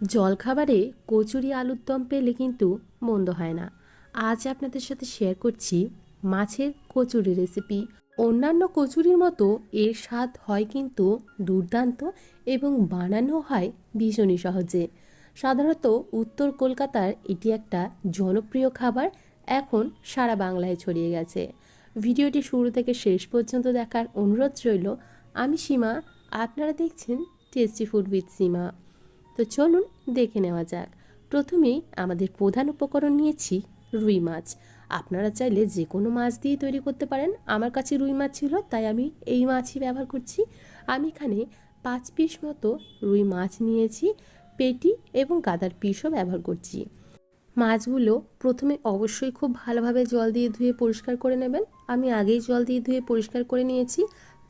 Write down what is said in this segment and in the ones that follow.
জলখাবারে কচুরি আলুর দম পেলে কিন্তু মন্দ হয় না। আজ আপনাদের সাথে শেয়ার করছি মাছের কচুরি রেসিপি অন্যান্য কচুরির মতো এর স্বাদ হয় কিন্তু দুর্দান্ত এবং বানানো হয় ভীষণই সহজে। সাধারণত উত্তর কলকাতার এটি একটা জনপ্রিয় খাবার, এখন সারা বাংলায় ছড়িয়ে গেছে। ভিডিওটি শুরু থেকে শেষ পর্যন্ত দেখার অনুরোধ রইল, আমি সীমা, আপনারা দেখছেন টেস্টি ফুড উইথ সীমা তো চলুন দেখে নেওয়া যাক। প্রথমেই আমাদের প্রধান উপকরণ নিয়েছি রুই মাছ। আপনারা চাইলে যে কোনো মাছ দিয়ে তৈরি করতে পারেন। আমার কাছে রুই মাছ ছিল, তাই আমি এই মাছই ব্যবহার করছি। আমি এখানে পাঁচ পিস মতো রুই মাছ নিয়েছি, পেটি এবং গাদার পিসও ব্যবহার করছি। মাছগুলো প্রথমে অবশ্যই খুব ভালোভাবে জল দিয়ে ধুয়ে পরিষ্কার করে নেবেন। আমি আগেই জল দিয়ে ধুয়ে পরিষ্কার করে নিয়েছি।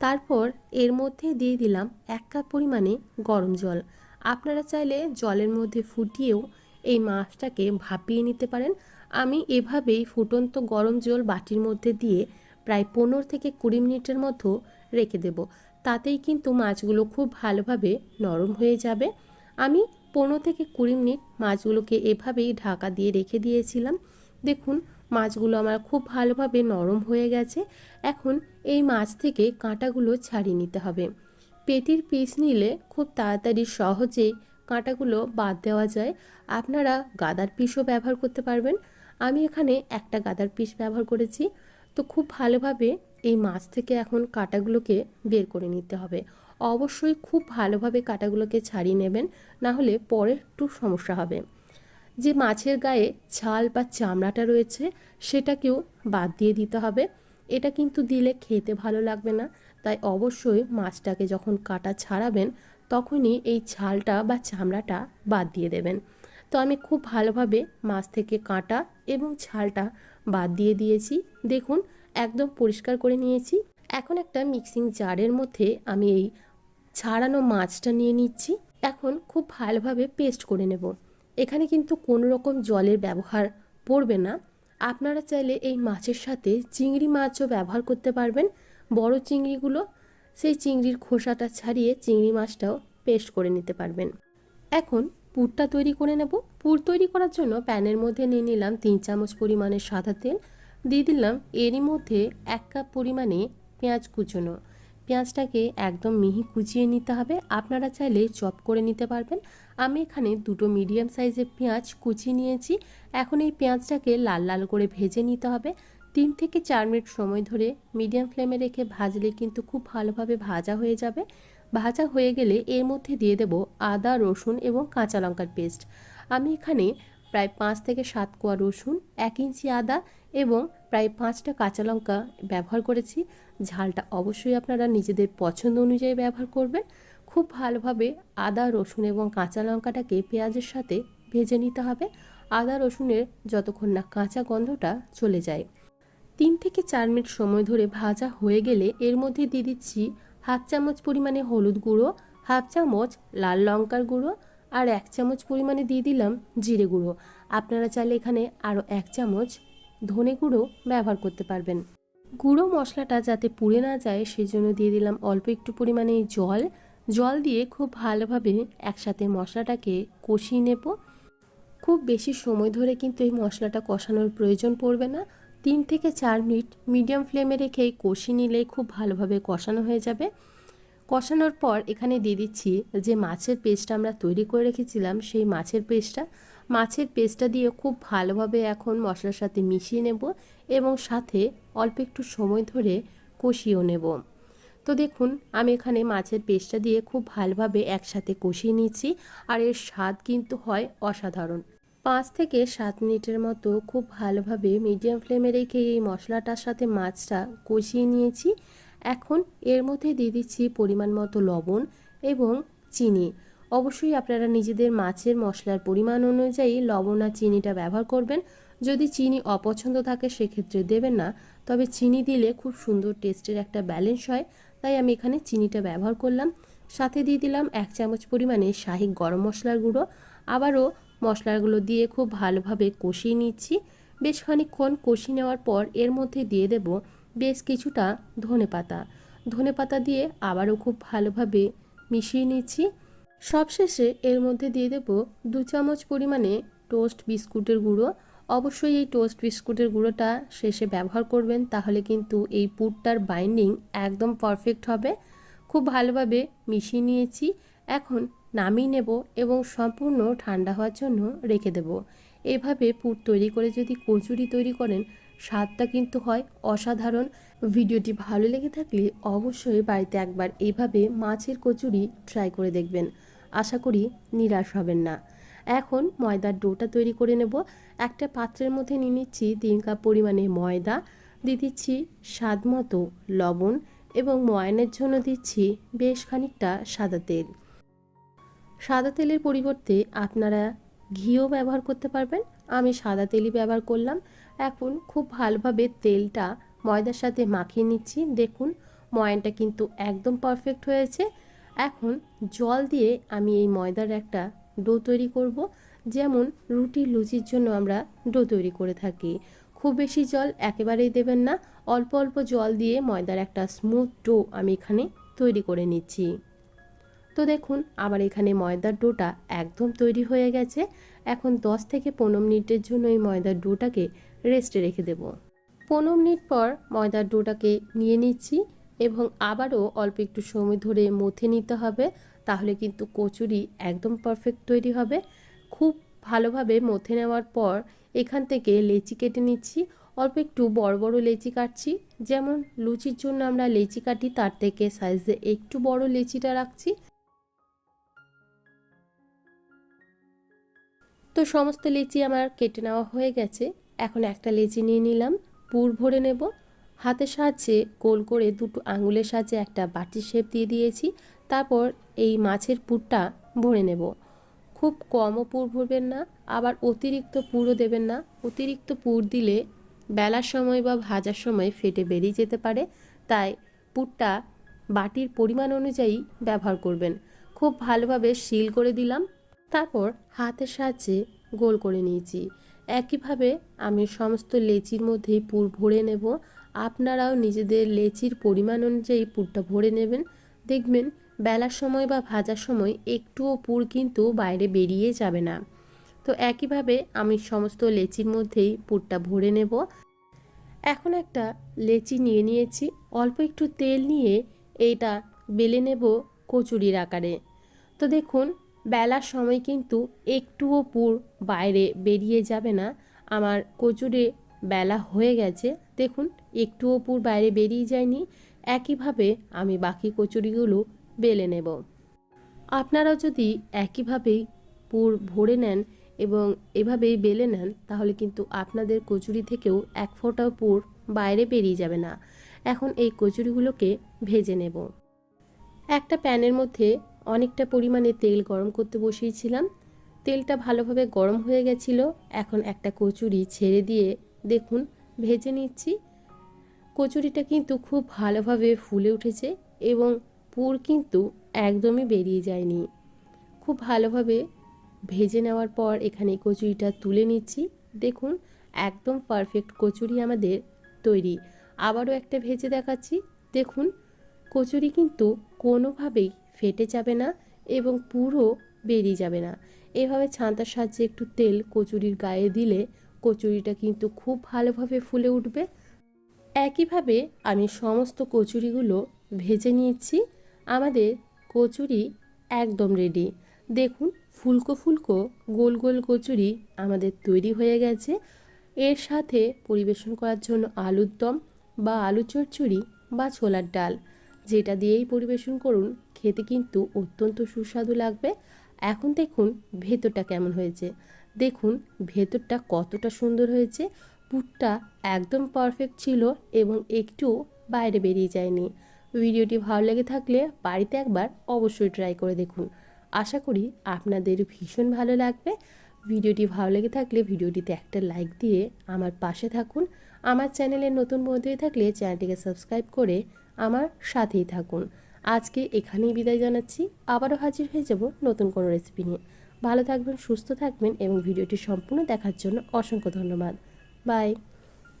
তারপর এর মধ্যে দিয়ে দিলাম এক কাপ পরিমাণে গরম জল। আপনারা চাইলে জলের মধ্যে ফুটিয়েও এই মাছটাকে ভাপিয়ে নিতে পারেন। আমি এভাবেই ফুটন্ত গরম জল বাটির মধ্যে দিয়ে প্রায় পনেরো থেকে কুড়ি মিনিটের মতো রেখে দেব। তাতেই কিন্তু মাছগুলো খুব ভালোভাবে নরম হয়ে যাবে। আমি পনেরো থেকে কুড়ি মিনিট মাছগুলোকে এভাবেই ঢাকা দিয়ে রেখে দিয়েছিলাম। দেখুন, মাছগুলো আমার খুব ভালোভাবে নরম হয়ে গেছে। এখন এই মাছ থেকে কাঁটাগুলো ছাড়িয়ে নিতে হবে। পেটির পিস নিলে খুব তাড়াতাড়ি সহজেই কাঁটাগুলো বাদ দেওয়া যায়। আপনারা গাদার পিসও ব্যবহার করতে পারবেন। আমি এখানে একটা গাদার পিস ব্যবহার করেছি। তো খুব ভালোভাবে এই মাছ থেকে এখন কাঁটাগুলোকে বের করে নিতে হবে। অবশ্যই খুব ভালোভাবে কাঁটাগুলোকে ছাড়িয়ে নেবেন, না হলে পরে একটু সমস্যা হবে। যে মাছের গায়ে ছাল বা চামড়াটা রয়েছে, সেটাকেও বাদ দিয়ে দিতে হবে। এটা কিন্তু দিলে খেতে ভালো লাগবে না। তাই অবশ্যই মাছটাকে যখন কাটা ছাড়াবেন, তখনই এই ছালটা বা চামড়াটা বাদ দিয়ে দেবেন। তো আমি খুব ভালোভাবে মাছ থেকে কাঁটা এবং ছালটা বাদ দিয়ে দিয়েছি। দেখুন, একদম পরিষ্কার করে নিয়েছি। এখন একটা মিক্সিং জারের মধ্যে আমি এই ছাড়ানো মাছটা নিয়ে নিচ্ছি। এখন খুব ভালোভাবে পেস্ট করে নেব। এখানে কিন্তু কোনো রকম জলের ব্যবহার পড়বে না। আপনারা চাইলে এই মাছের সাথে চিংড়ি মাছও ব্যবহার করতে পারবেন। বড় চিংড়িগুলো, সেই চিংড়ির খোসাটা ছাড়িয়ে চিংড়ি মাছটাও পেস্ট করে নিতে পারবেন। এখন পুরটা তৈরি করে নেব। পুর তৈরি করার জন্য প্যানের মধ্যে নিয়ে নিলাম তিন চামচ পরিমাণে সাদা তেল। দিয়ে দিলাম এরই মধ্যে এক কাপ পরিমাণে পেঁয়াজ কুচোনো। পেঁয়াজটাকে একদম মিহি কুচিয়ে নিতে হবে। আপনারা চাইলে চপ করে নিতে পারবেন। আমি এখানে দুটো মিডিয়াম সাইজের পেঁয়াজ কুচিয়ে নিয়েছি। এখন এই পেঁয়াজটাকে লাল লাল করে ভেজে নিতে হবে। তিন থেকে চার মিনিট সময় ধরে মিডিয়াম ফ্লেমে রেখে ভাজলে কিন্তু খুব ভালোভাবে ভাজা হয়ে যাবে। ভাজা হয়ে গেলে এর মধ্যে দিয়ে দেব আদা, রসুন এবং কাঁচা লঙ্কার পেস্ট। আমি এখানে প্রায় পাঁচ থেকে সাত কোয়া রসুন, এক ইঞ্চি আদা এবং প্রায় পাঁচটা কাঁচা লঙ্কা ব্যবহার করেছি। ঝালটা অবশ্যই আপনারা নিজেদের পছন্দ অনুযায়ী ব্যবহার করবেন। খুব ভালোভাবে আদা, রসুন এবং কাঁচা লঙ্কাটাকে পেঁয়াজের সাথে ভেজে নিতে হবে। আদা, রসুনের যতক্ষণ না কাঁচা গন্ধটা চলে যায়। তিন থেকে চার মিনিট সময় ধরে ভাজা হয়ে গেলে এর মধ্যে দিয়ে দিচ্ছি হাফ চামচ পরিমাণে হলুদ গুঁড়ো, হাফ চামচ লাল লঙ্কার গুঁড়ো আর এক চামচ পরিমাণে দিয়ে দিলাম জিরে গুঁড়ো। আপনারা চাইলে এখানে আরও এক চামচ ধনে গুঁড়ো ব্যবহার করতে পারবেন। গুঁড়ো মশলাটা যাতে পুড়ে না যায়, সেজন্য দিয়ে দিলাম অল্প একটু পরিমাণে জল। জল দিয়ে খুব ভালোভাবে একসাথে মশলাটাকে কষিয়ে নেব। খুব বেশি সময় ধরে কিন্তু এই মশলাটা কষানোর প্রয়োজন পড়বে না। তিন থেকে চার মিনিট মিডিয়াম ফ্লেমে রেখে কষিয়ে নিলে খুব ভালোভাবে কষানো হয়ে যাবে। কষানোর পর এখানে দিয়ে দিচ্ছি যে মাছের পেস্টটা আমরা তৈরি করে রেখেছিলাম, সেই মাছের পেস্টটা। মাছের পেস্টটা দিয়ে খুব ভালোভাবে এখন মশলার সাথে মিশিয়ে নেব এবং সাথে অল্প একটু সময় ধরে কষিয়েও নেব। তো দেখুন, আমি এখানে মাছের পেস্টটা দিয়ে খুব ভালোভাবে একসাথে কষিয়ে নিচ্ছি আর এর স্বাদ কিন্তু হয় অসাধারণ। পাঁচ থেকে সাত মিনিটের মতো খুব ভালোভাবে মিডিয়াম ফ্লেমে রেখে এই মশলাটার সাথে মাছটা কষিয়ে নিয়েছি এখন এর মধ্যে দিয়ে দিচ্ছি পরিমাণ মতো লবণ এবং চিনি। অবশ্যই আপনারা নিজেদের মাছের মশলার পরিমাণ অনুযায়ী লবণ আর চিনিটা ব্যবহার করবেন। যদি চিনি অপছন্দ থাকে সেক্ষেত্রে দেবেন না, তবে চিনি দিলে খুব সুন্দর টেস্টের একটা ব্যালেন্স হয়, তাই আমি এখানে চিনিটা ব্যবহার করলাম। সাথে দিয়ে দিলাম এক চামচ পরিমাণে শাহি গরম মশলার গুঁড়ো। আবারও মশলাগুলো দিয়ে খুব ভালোভাবে কষিয়ে নিচ্ছি। বেশ খানিকক্ষণ কষিয়ে নেওয়ার পর এর মধ্যে দিয়ে দেব বেশ কিছুটা ধনে পাতা। ধনে পাতা দিয়ে আবারও খুব ভালোভাবে মিশিয়ে নিচ্ছি। সবশেষে এর মধ্যে দিয়ে দেব দু চামচ পরিমাণে টোস্ট বিস্কুটের গুঁড়ো। অবশ্যই এই টোস্ট বিস্কুটের গুঁড়োটা শেষে ব্যবহার করবেন, তাহলে কিন্তু এই পুরটার বাইন্ডিং একদম পারফেক্ট হবে। খুব ভালোভাবে মিশিয়ে নিয়েছি। এখন নামিয়ে নেব এবং সম্পূর্ণ ঠান্ডা হওয়ার জন্য রেখে দেব। এভাবে পুর তৈরি করে যদি কচুরি তৈরি করেন স্বাদটা কিন্তু হয় অসাধারণ। ভিডিওটি ভালো লেগে থাকলে অবশ্যই বাড়িতে একবার এইভাবে মাছের কচুরি ট্রাই করে দেখবেন। আশা করি নিরাশ হবেন না। এখন ময়দার ডোটা তৈরি করে নেব। একটা পাত্রের মধ্যে নিয়ে নিচ্ছি তিন কাপ পরিমাণে ময়দা, দিয়ে দিচ্ছি স্বাদ মতো লবণ এবং ময়ানের জন্য দিচ্ছি বেশ খানিকটা সাদা তেল। সাদা তেলের পরিবর্তে আপনারা ঘিও ব্যবহার করতে পারবেন। আমি সাদা তেলই ব্যবহার করলাম। এখন খুব ভালোভাবে তেলটা ময়দার সাথে মাখিয়ে নিচ্ছি। দেখুন, ময়ানটা কিন্তু একদম পারফেক্ট হয়েছে। এখন জল দিয়ে আমি এই ময়দার একটা ডো তৈরি করব। যেমন রুটি লুচির জন্য আমরা ডো তৈরি করে থাকি। খুব বেশি জল একেবারেই দেবেন না। অল্প অল্প জল দিয়ে ময়দার একটা স্মুথ ডো আমি এখানে তৈরি করে নিচ্ছি। তো দেখুন, আবার এখানে ময়দার ডোটা একদম তৈরি হয়ে গেছে। এখন 10 থেকে পনেরো মিনিটের জন্য এই ময়দার ডোটাকে রেস্টে রেখে দেব। পনেরো মিনিট পর ময়দার ডোটাকে নিয়ে নিচ্ছি এবং আবারও অল্প একটু সময় ধরে মথে নিতে হবে, তাহলে কিন্তু কচুরি একদম পারফেক্ট তৈরি হবে। খুব ভালোভাবে মথে নেওয়ার পর এখান থেকে লেচি কেটে নিচ্ছি। অল্প একটু বড় বড় লেচি কাটছি, যেমন লুচির জন্য আমরা লেচি কাটি, তার থেকে সাইজে একটু বড় লেচিটা রাখছি। তো সমস্ত লেচি আমার কেটে নেওয়া হয়ে গেছে। এখন একটা লেচি নিয়ে নিলাম, পুর ভরে নেব। হাতের সাহায্যে গোল করে দুটো আঙুলের সাহায্যে একটা বাটির শেপ দিয়ে দিয়েছি, তারপর এই মাছের পুরটা ভরে নেব। খুব কমও পুর ভরবেন না, আবার অতিরিক্ত পুরও দেবেন না। অতিরিক্ত পুর দিলে বেলার সময় বা ভাজার সময় ফেটে বেরিয়ে যেতে পারে, তাই পুরটা বাটির পরিমাণ অনুযায়ী ব্যবহার করবেন। খুব ভালোভাবে শিল করে দিলাম, তারপর হাতের সাহায্যে গোল করে নিয়েছি। একইভাবে আমি সমস্ত লেচির মধ্যেই পুর ভরে নেব। আপনারাও নিজেদের লেচির পরিমাণ অনুযায়ী পুরটা ভরে নেবেন। দেখবেন বেলার সময় বা ভাজার সময় একটুও পুর কিন্তু বাইরে বেরিয়ে যাবে না। তো একইভাবে আমি সমস্ত লেচির মধ্যেই পুরটা ভরে নেব। এখন একটা লেচি নিয়ে নিয়েছি। অল্প একটু তেল নিয়ে এইটা বেলে নেব কচুরির আকারে। তো দেখুন বেলার সময় কিন্তু একটুও পুর বাইরে বেরিয়ে যাবে না। আমার কচুরে বেলা হয়ে গেছে। দেখুন, একটুও পুর বাইরে বেরিয়ে যায়নি। একইভাবে আমি বাকি কচুরিগুলো বেলে নেব। আপনারাও যদি একইভাবেই পুর ভরে নেন এবং এভাবেই বেলে নেন, তাহলে কিন্তু আপনাদের কচুরি থেকেও এক ফোঁটাও পুর বাইরে বেরিয়ে যাবে না। এখন এই কচুরিগুলোকে ভেজে নেব। একটা প্যানের মধ্যে অনেকটা পরিমাণে তেল গরম করতে বসিয়েছিলাম। তেলটা ভালোভাবে গরম হয়ে গেছিল। এখন একটা কচুরি ছেড়ে দিয়ে দেখুন, ভেজে নিচ্ছি। কচুরিটা কিন্তু খুব ভালোভাবে ফুলে উঠেছে এবং পুর কিন্তু একদমই বেরিয়ে যায়নি। খুব ভালোভাবে ভেজে নেওয়ার পর এখানে কচুরিটা তুলে নিচ্ছি। দেখুন, একদম পারফেক্ট কচুরি আমাদের তৈরি। আবারও একটা ভেজে দেখাচ্ছি। দেখুন, কচুরি কিন্তু কোনোভাবেই ফেটে যাবে না এবং পুরো বেরিয়ে যাবে না। এভাবে ছান্তার সাহায্যে একটু তেল কচুরির গায়ে দিলে কচুরিটা কিন্তু খুব ভালোভাবে ফুলে উঠবে। একইভাবে আমি সমস্ত কচুরিগুলো ভেজে নিয়েছি। আমাদের কচুরি একদম রেডি দেখুন, ফুলকো ফুলকো গোল গোল কচুরি আমাদের তৈরি হয়ে গেছে। এর সাথে পরিবেশন করার জন্য আলুর দম বা আলু চচ্চড়ি বা ছোলার ডাল। যেটা দিয়েই পরিবেশন করুন খেতে কিন্তু অত্যন্ত সুস্বাদু লাগবে। এখন দেখুন ভেতরটা কেমন হয়েছে। দেখুন ভেতরটা কতটা সুন্দর হয়েছে। পুরটা একদম পারফেক্ট ছিল এবং একটু বাইরে বেরিয়ে যায়নি। ভিডিওটি ভালো লেগে থাকলে বাড়িতে একবার অবশ্যই ট্রাই করে দেখুন। আশা করি আপনাদের ভীষণ ভালো লাগবে। ভিডিওটি ভালো লেগে থাকলে ভিডিওটিতে একটা লাইক দিয়ে আমার পাশে থাকুন। আমার চ্যানেলে নতুন বন্ধু হয়ে থাকলে চ্যানেলটিকে সাবস্ক্রাইব করে আমার সাথেই থাকুন। আজকে এখানেই বিদায় জানাচ্ছি। আবারও হাজির হয়ে যাব নতুন কোনো রেসিপি নিয়ে। ভালো থাকবেন, সুস্থ থাকবেন এবং ভিডিওটি সম্পূর্ণ দেখার জন্য অসংখ্য ধন্যবাদ। বাই